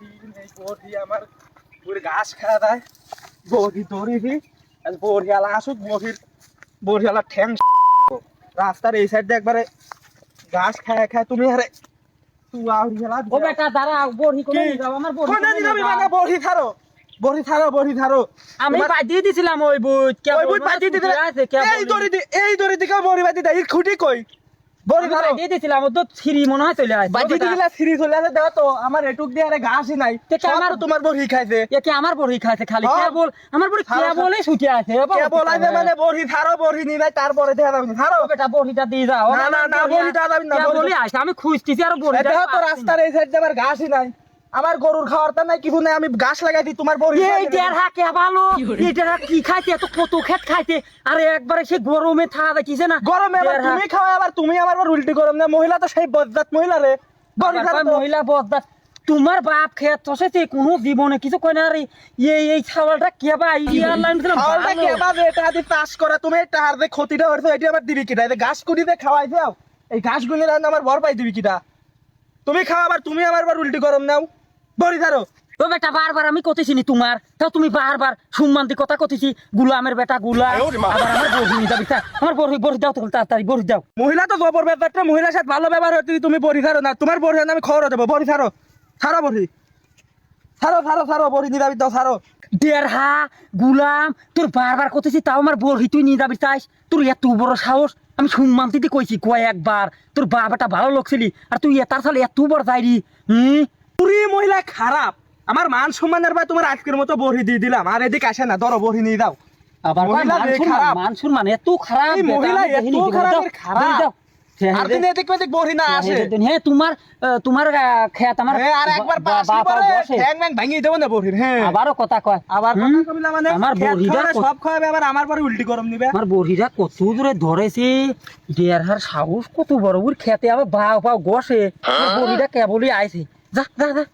এই আমার পুরো ঘাস খাওয়া দেয়। আসুক ঠ্যাং রাস্তার এই সাইড দিয়ে একবারে ঘাস খায় খায় তুমি আরে তুই আউরিয়ালা ও বেটা দাঁড়া বড়ি কোনে কি? নিয়ে যাও? আমার বড়ি কোনে কোনে মানে বড়ি বড়ি বড়ি আমি দিছিলাম ওই বুট। ওই বুট দিতে এই দড়ি দি এই দড়ি দিকে বড়ি বাজি দেয় খুঁটি কই? আমার এটুক দিয়ে ঘাসই নাই। কে সব আমার- তোমার বড়ি খাইছে। কি আমার বড়ি খাইছে খালি? হ্যাঁ। আমার বড়ি ছুটে আছে এ বাবা, কে বলাইছে মানে বড়ি ছাড়ো বড়ি নিবে তারপরে দেখা যাবে ছাড়ো বেটা বড়িটা দিয়ে যাও। না, না, না, বড়িটা যাবি না, কে বড়িটা- আমি খুঁজতেছি আর বড়ি দেখো তো রাস্তার এই সাইড আমার ঘাসই নাই। আমার গরুর খাওয়ার তা নাই কিছু নাই আমি ঘাস লাগাই দিই তোমার বড়ি এই দেড় হাকে ভালো এই দেড় হাক কি খাইতে এত কত খেত খাইতে আরে একবারে সে গরমে থাকা দেখিছে না? গরমে আবার তুমি খাওয়া আবার তুমি আবার আবার উল্টি গরম না মহিলা তো সেই বজ্জাত মহিলা রে। আবার। মহিলা বদদাত তোমার বাপ খেত চষেছে কোনো জীবনে কিছু কয় না রে। এই এই ছাওয়ালটা কে বা আইডিয়া লাইন দিলাম? খাওয়াটা কে পাবে এটা আদি চাষ করা তুমি এটা হার যে ক্ষতিটা হয়েছে এটি আমার দিবি কিটা? এই যে ঘাস কুড়িতে খাওয়াই দাও এই ঘাস গুলি রান্না আমার বর পাই দিবি কিটা? তুমি খাওয়া আবার তুমি আমার আবার উল্টি গরম নাও। বড়ি ছাড়ো ও বেটা বারবার আমি কতেছি নি তোমার। তাও তুমি বারবার সম্মানতি কথা কতেছি গুলামের বেটা গুলা আবার আমার বড়ি আমার বড়ি বড়ি দাও তাড়াতাড়ি বড়ি দাও। মহিলা তো জবর ব্যাপারটা মহিলার সাথে ভালো ব্যবহার হচ্ছে তুমি বড়ি ছাড়ো না। তোমার বড়ি আমি খবর দেবো। বড়ি ছাড়ো ছাড়ো বড়ি। ছাড়ো ছাড়ো ছাড়ো বড়ি নিদাবি দাও ছাড়ো দেড়হা গুলাম তোর বারবার কতেছি তাও আমার বড়ি তুই নিয়ে যাবি চাইস তোর এত বড় সাহস আমি সম্মানতি দিয়ে কইছি কয়েকবার তোর বাবাটা ভালো লোকছিলি আর তুই তার সালে এত বড় যাইরি হুম? পুরি মহিলা খারাপ। আমার মান সম্মানের ভাই তোমার আজকের মতো বড়ি দিয়ে দিলাম আর এদিকে আসে না ধরো বড়ি নিয়ে দাও আবার মানসুর খারাপ। মান- এত খারাপ মহিলা এত খারাপ। খারাপ। বা- আবারও কথা কয়। আবার আমার সব খাওয়াবে আবার আমার পরে উল্টি গরম নিবে। আমার কত দূরে ধরেছে। দেড়হার সাহস কত বড় খেতে আবার বাউ গসে। বড়িটা কেবলই আইছে। যা যা যা